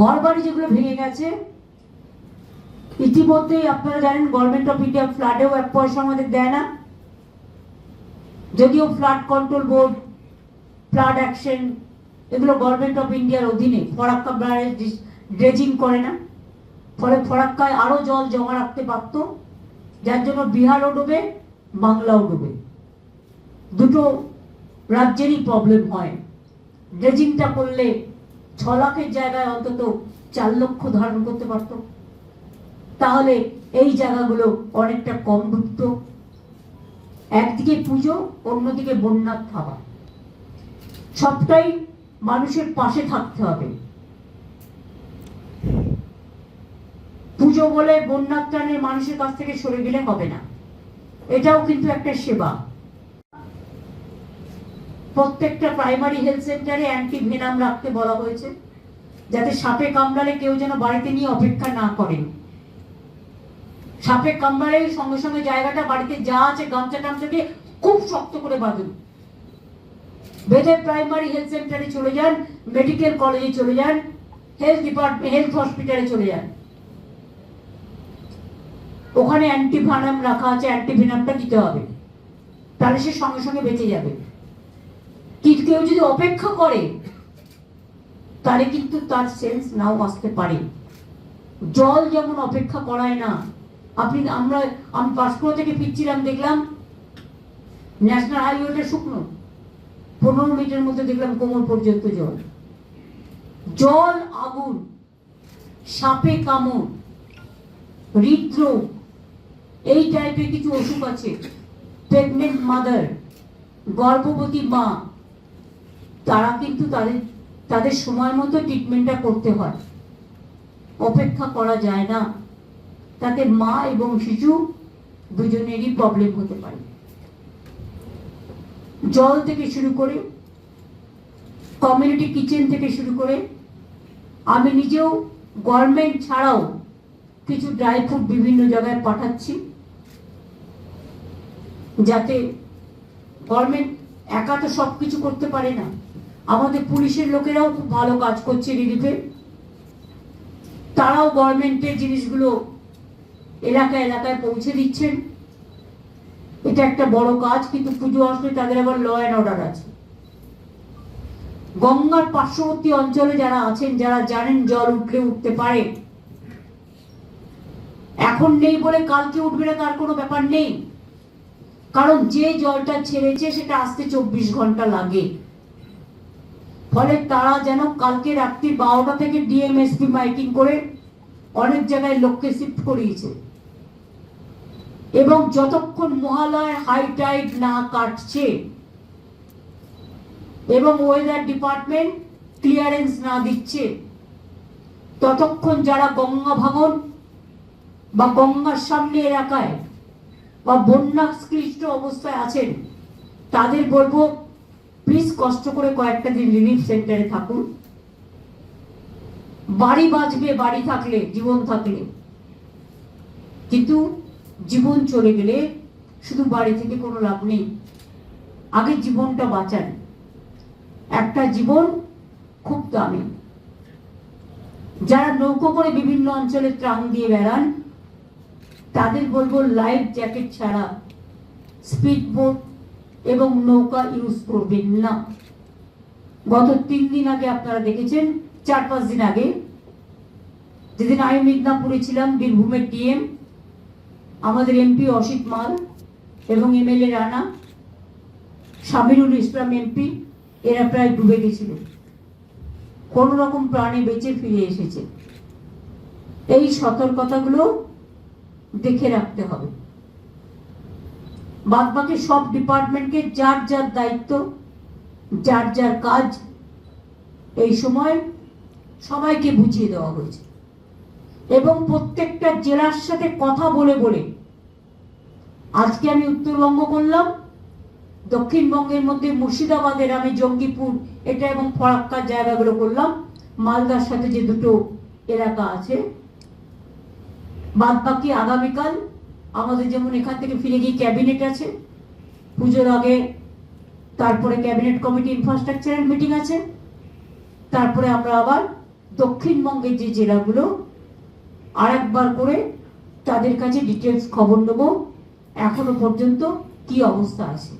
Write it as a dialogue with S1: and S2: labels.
S1: ঘর বাড়ি যেগুলো ভেঙে গেছে, ইতিমধ্যেই আপনারা জানেন গভর্নমেন্ট অফ ইন্ডিয়া ফ্লাডেও এক পয়সা আমাদের দেয় না। যদিও flood control board flood action এগুলো গভর্নমেন্ট অফ ইন্ডিয়ার অধীনে ফরাক্কা ড্রেজিং করে না। ফলে ফরাক্কায় আরও জল জমা রাখতে পারতো, যার জন্য বিহারও ডুবে, বাংলাও ডুবে। দুটো রাজ্যেরই প্রবলেম হয়। ড্রেজিংটা করলে ছ লাখের জায়গায় অন্তত চার লক্ষ ধারণ করতে পারত। তাহলে এই জায়গাগুলো অনেকটা কম ডুবত একদিকে পুজো, অন্যদিকে বন্যার থাবা। সবটাই মানুষের পাশে থাকতে হবে। পুজো বলে বন্যার ত্রাণের মানুষের কাছ থেকে সরে গেলে হবে না। এটাও কিন্তু একটা সেবা। প্রত্যেকটা প্রাইমারি হেলথ সেন্টারে অ্যান্টি ভেনাম রাখতে বলা হয়েছে, যাতে সাপে কামড়ালে কেউ যেন বাড়িতে নিয়ে অপেক্ষা না করেন। সাপে কামড়ালে সঙ্গে সঙ্গে জায়গাটা বাড়িতে যা আছে গামছা টামছা দিয়ে খুব শক্ত করে বাঁধুন। বেঁধে প্রাইমারি হেলথ সেন্টারে চলে যান মেডিকেল কলেজে চলে যান হেলথ ডিপার্টমেন্ট হেলথ হসপিটালে চলে যান। ওখানে অ্যান্টিভেনাম রাখা আছে অ্যান্টিভেনামটা দিতে হবে। তাহলে সে সঙ্গে সঙ্গে বেঁচে যাবে। কি কেউ যদি অপেক্ষা করে, তাহলে কিন্তু তার সেন্স নাও আসতে পারে। জল যেমন অপেক্ষা করায় না, আপনি আমরা, আমি পাঁশকুড়া থেকে ফিরছিলাম, দেখলাম ন্যাশনাল হাইওয়েটা শুকনো। পনেরো মিনিটের মধ্যে দেখলাম কোমর পর্যন্ত জল। জল আগুন, সাপে কামড়, হৃদরোগ, এই টাইপের কিছু অসুখ আছে। প্রেগনেন্ট মাদার গর্ভবতী মা তারা কিন্তু তাদের তাদের সময় মতো ট্রিটমেন্টটা করতে হয়। অপেক্ষা করা যায় না। তাতে মা এবং শিশু দুজনেরই প্রবলেম হতে পারে। জল থেকে শুরু করে কমিউনিটি কিচেন থেকে শুরু করে, আমি নিজেও গভর্নমেন্ট ছাড়াও কিছু ড্রাই ফ্রুট বিভিন্ন জায়গায় পাঠাচ্ছি, যাতে গভর্নমেন্ট একা তো সব কিছু করতে পারে না। আমাদের পুলিশের লোকেরাও খুব ভালো কাজ করছে রিলিফে তারাও গভর্নমেন্টের জিনিসগুলো এলাকা এলাকায় পৌঁছে দিচ্ছেন। এটা একটা বড় কাজ, কিন্তু পুজো আসলে তাদের আবার ল অ্যান্ড অর্ডার আছে। গঙ্গার পার্শ্ববর্তী অঞ্চলে যারা আছেন, যারা জানেন জল উঠলে উঠতে পারে। এখন নেই বলে কালকে উঠবে না, তার কোনো ব্যাপার নেই। কারণ যে জলটা ছেড়েছে, সেটা আসতে চব্বিশ ঘণ্টা লাগে। ফলে তারা যেন কালকে রাত্রি বারোটা থেকে ডিএমএসপি মাইকিং করে অনেক জায়গায় লোককে শিফট করিয়েছে। এবং যতক্ষণ মহালয় হাই টাইড না কাটছে এবং ওয়েদার ডিপার্টমেন্ট ক্লিয়ারেন্স না দিচ্ছে, ততক্ষণ যারা গঙ্গা ভাঙন বা গঙ্গার সামনে এলাকায় বা বন্যাক্লিষ্ট অবস্থায় আছেন, তাদের বলব প্লিজ কষ্ট করে কয়েকটা দিন রিলিফ সেন্টারে থাকুন। বাড়ি বাঁচবে, বাড়ি থাকলে, জীবন থাকলে। কিন্তু জীবন চলে গেলে শুধু বাড়ি থেকে কোনো লাভ নেই। আগে জীবনটা বাঁচান। একটা জীবন খুব দামি। যারা নৌকো করে বিভিন্ন অঞ্চলে ত্রাণ দিয়ে বেড়ান, তাদের বলব লাইফ জ্যাকেট ছাড়া স্পিড বোট এবং নৌকা ইউজ করবেন না। গত তিন দিন আগে আপনারা দেখেছেন, চার পাঁচ দিন আগে যেদিন আমি মিদনাপুরে ছিলাম, বীরভূমের ডিএম আমাদের এমপি অসিত মাল এবং এমএলএ রানা, সামিরুল ইসলাম এমপি, এরা প্রায় ডুবে গেছিল কোন রকম প্রাণে বেঁচে ফিরে এসেছে। এই সতর্কতাগুলো দেখে রাখতে হবে। বাদ বাকি সব ডিপার্টমেন্টকে যার যার দায়িত্ব, যার যার কাজ, এই সময় সবাইকে বুঝিয়ে দেওয়া হয়েছে। এবং প্রত্যেকটা জেলার সাথে কথা বলে বলে আজকে আমি উত্তরবঙ্গ করলাম, দক্ষিণবঙ্গের মধ্যে মুর্শিদাবাদের আমি জঙ্গিপুর এটা এবং ফরাক্কার জায়গাগুলো করলাম, মালদার সাথে যে দুটো এলাকা আছে, বাদ বাকি আগামীকাল আমাদের যেমন এখান থেকে ফিরে গিয়ে ক্যাবিনেট আছে, পুজোর আগে, তারপরে ক্যাবিনেট কমিটি ইনফ্রাস্ট্রাকচারের মিটিং আছে, তারপরে আমরা আবার দক্ষিণবঙ্গের যে জেলাগুলো আর একবার করে তাদের কাছে ডিটেলস খবর নেব, এখনও পর্যন্ত কি অবস্থা আছে।